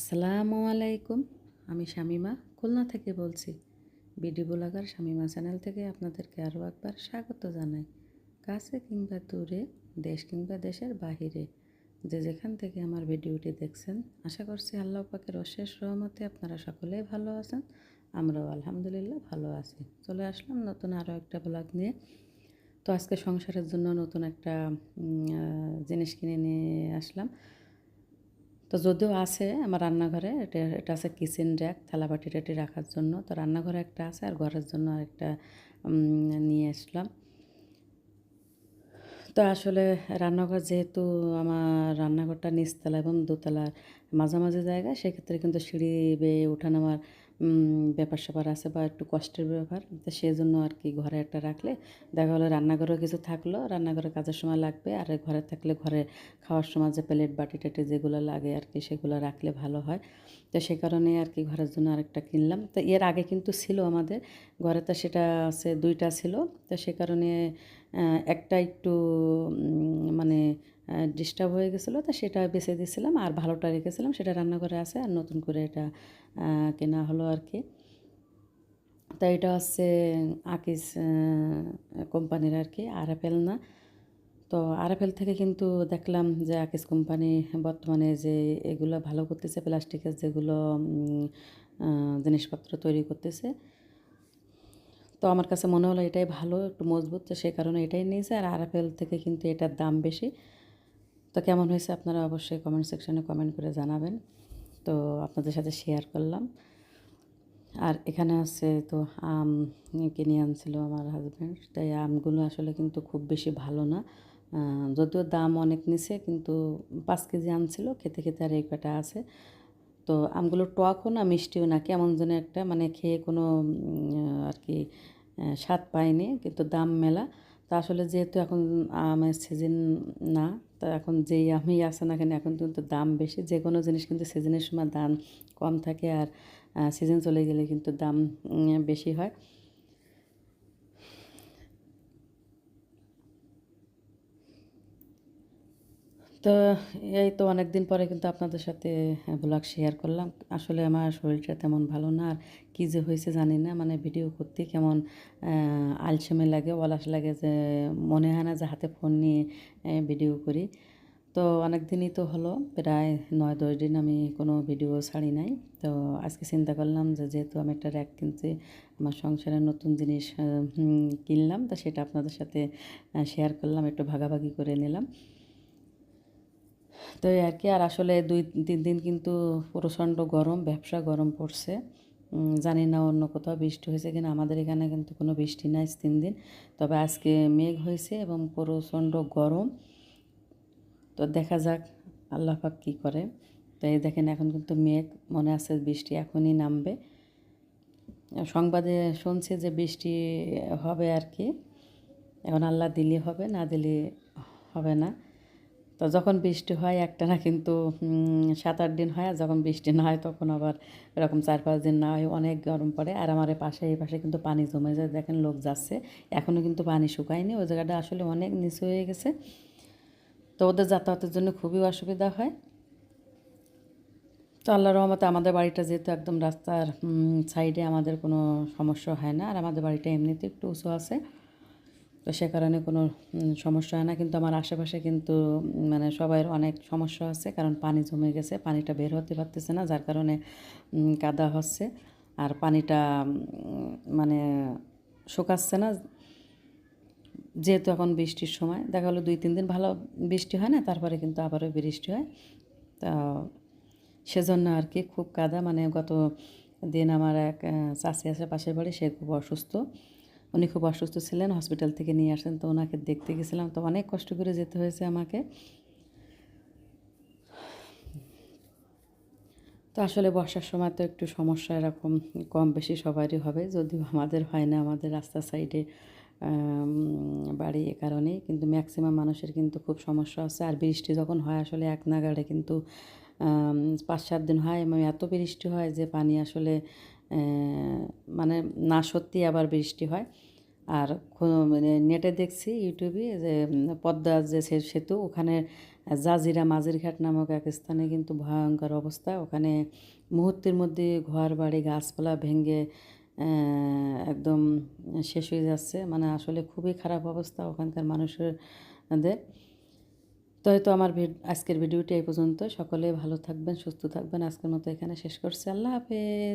আসসালামু আলাইকুম, আমি শামিমা। খুলনা থেকে বলছি, বিডি ব্লগার শামিমা চ্যানেল থেকে আপনাদেরকে আরও একবার স্বাগত জানাই। কাছে কিংবা দূরে, দেশ কিংবা দেশের বাহিরে, যে যেখান থেকে আমার ভিডিওটি দেখছেন, আশা করছি আল্লাহ পাকের অশেষ রহমতে আপনারা সকলেই ভালো আছেন, আমরাও আলহামদুলিল্লাহ ভালো আছি। চলে আসলাম নতুন আরও একটা ব্লগ নিয়ে। তো আজকে সংসারের জন্য নতুন একটা জিনিস কিনে নিয়ে আসলাম। তো যদিও আছে আমার রান্নাঘরে, এটা এটা আছে কিচেন র্যাক থালাবাটি টাটি রাখার জন্য। তো রান্নাঘরে একটা আছে আর ঘরের জন্য আরেকটা নিয়ে আসলাম। তো আসলে রান্নাঘর যেহেতু আমার রান্নাঘরটা নিচতলা এবং দোতলার মাঝামাঝি জায়গা সেক্ষেত্রে কিন্তু সিঁড়ি বেয়ে ওঠানামার ব্যাপার স্যাপার আছে বা একটু কষ্টের ব্যাপার, তো সেই জন্য আর কি ঘরে একটা রাখলে দেখা হলো রান্নাঘরেও কিছু থাকল, রান্নাঘরে কাজের সময় লাগবে, আর ঘরে থাকলে ঘরে খাওয়ার সময় যে প্লেট, বাটি, টাটি যেগুলো লাগে আর কি সেগুলো রাখলে ভালো হয়। তো সে কারণে আর কি ঘরের জন্য আরেকটা কিনলাম। তো এর আগে কিন্তু ছিল আমাদের, ঘরে তো সেটা আছে, দুইটা ছিল। তো সে কারণে একটা একটু মানে ডিস্টার্ব হয়ে গেছিল, তা সেটা বেছে দিয়েছিলাম আর ভালোটা রেখেছিলাম, সেটা রান্নাঘরে আছে আর নতুন করে এটা কেনা হলো আর কি। তো এটা হচ্ছে আকিস কোম্পানির আর কি, আরএফএল না। তো আরএফএল থেকে কিন্তু দেখলাম যে আকিস কোম্পানি বর্তমানে যে এগুলো ভালো করতেছে, প্লাস্টিকের যেগুলো জিনিসপত্র তৈরি করতেছে। তো আমার কাছে মনে হলো এটাই ভালো, একটু মজবুত, তো সেই কারণে এটাই নিয়েছে। আর আরএফএল থেকে কিন্তু এটার দাম বেশি। তো কেমন হয়েছে আপনারা অবশ্যই কমেন্ট সেকশনে কমেন্ট করে জানাবেন। তো আপনাদের সাথে শেয়ার করলাম। আর এখানে আছে তো আম কিনে আনছিল আমার হাজব্যান্ড তাই আমগুলো আসলে কিন্তু খুব বেশি ভালো না। যদিও দাম অনেক নিছে, কিন্তু পাঁচ কেজি আনছিল, খেতে খেতে আর এই কটা আছে। তো আমগুলো টকও না, মিষ্টিও না, কেমন যেন একটা মানে খেয়ে কোনো আর কি স্বাদ পায়নি, কিন্তু দাম মেলা। তা আসলে যেহেতু এখন আমের সিজন না তা এখন যেই আমি আসে না কেন, এখন কিন্তু দাম বেশি। যে কোনো জিনিস কিন্তু সিজনের সময় দাম কম থাকে আর সিজন চলে গেলে কিন্তু দাম বেশি হয়। তো এই তো অনেক দিন পরে কিন্তু আপনাদের সাথে ব্লগ শেয়ার করলাম। আসলে আমার শরীরটা তেমন ভালো না, আর কী যে হয়েছে জানি না। মানে ভিডিও করতে কেমন আলসেমে লাগে, অলস লাগে যে মনে হয় না যে হাতে ফোন নিয়ে ভিডিও করি। তো অনেক দিনই তো হলো, প্রায় নয় দশ দিন আমি কোনো ভিডিও ছাড়ি নাই। তো আজকে চিন্তা করলাম যে যেহেতু আমি একটা র্যাক কিনছি, আমার সংসারের নতুন জিনিস কিনলাম, তো সেটা আপনাদের সাথে শেয়ার করলাম, একটু ভাগাভাগি করে নিলাম। তো আর কি, আর আসলে দুই, তিন দিন কিন্তু প্রচণ্ড গরম, ব্যবসা গরম পড়ছে। জানি না অন্য কোথাও বৃষ্টি হয়েছে কিনা, আমাদের এখানে কিন্তু কোনো বৃষ্টি নাই তিন দিন। তবে আজকে মেঘ হয়েছে এবং প্রচণ্ড গরম। তো দেখা যাক আল্লাহ পাক কী করে। তো এই দেখেন এখন কিন্তু মেঘ, মনে আছে বৃষ্টি এখনই নামবে। সংবাদে শুনছি যে বৃষ্টি হবে আর কি। এখন আল্লাহ দিলে হবে, না দিলে হবে না। তো যখন বৃষ্টি হয় একটা না কিন্তু সাত আট দিন হয়, আর যখন বৃষ্টি না হয় তখন আবার এরকম চার পাঁচ দিন না হয় অনেক গরম পড়ে। আর আমার পাশে, এই পাশে কিন্তু পানি জমে যায়, দেখেন লোক যাচ্ছে। এখনও কিন্তু পানি শুকায়নি, ওই জায়গাটা আসলে অনেক নিচু হয়ে গেছে। তো ওদের যাতায়াতের জন্য খুবই অসুবিধা হয়। তো আল্লাহ রহমতে আমাদের বাড়িটা যেহেতু একদম রাস্তার সাইডে আমাদের কোনো সমস্যা হয় না। আর আমাদের বাড়িটা এমনিতে একটু উঁচু আছে। তো সে কারণে কোনো সমস্যা হয় না। কিন্তু আমার আশেপাশে কিন্তু মানে সবাইয়ের অনেক সমস্যা আছে। কারণ পানি জমে গেছে, পানিটা বের হতে পারতেছে না, যার কারণে কাদা হচ্ছে। আর পানিটা মানে শুকাচ্ছে না। যেহেতু এখন বৃষ্টির সময়, দেখা হলো দুই, তিন দিন ভালো বৃষ্টি হয় না, তারপরে কিন্তু আবারও বৃষ্টি হয়। তা সেজন্য আর কি খুব কাদা। মানে গত দিন আমার এক চাষি আছে পাশের বাড়ি, সে খুব অসুস্থ। উনি খুব অসুস্থ ছিলেন হসপিটাল থেকে নিয়ে আসেন, তো ওনাকে দেখতে গেছিলাম, তো অনেক কষ্ট করে যেতে হয়েছে আমাকে। তো আসলে বর্ষার সময় তো একটু সমস্যা এরকম কম বেশি সবারই হবে, যদিও আমাদের হয় না, আমাদের রাস্তার সাইডে বাড়ি এ কারণেই, কিন্তু ম্যাক্সিমাম মানুষের কিন্তু খুব সমস্যা আছে। আর বৃষ্টি যখন হয়, আসলে এক নাগাড়ে কিন্তু পাঁচ সাত দিন হয় এবং এত বৃষ্টি হয় যে পানি আসলে মানে না সত্যি আবার বৃষ্টি হয়। আর মানে নেটে দেখছি ইউটিউবে যে পদ্মা যে সেতু, ওখানে জাজিরা মাঝিরঘাট নামক এক স্থানে কিন্তু ভয়ঙ্কর অবস্থা। ওখানে মুহূর্তের মধ্যে ঘর বাড়ি, গাছপালা ভেঙে একদম শেষ হয়ে যাচ্ছে। মানে আসলে খুবই খারাপ অবস্থা ওখানকার মানুষের দের তো হয়তো আমার আজকের ভিডিওটি এই পর্যন্ত। সকলে ভালো থাকবেন, সুস্থ থাকবেন। আজকের মতো এখানে শেষ করছি। আল্লাহ হাফেজ।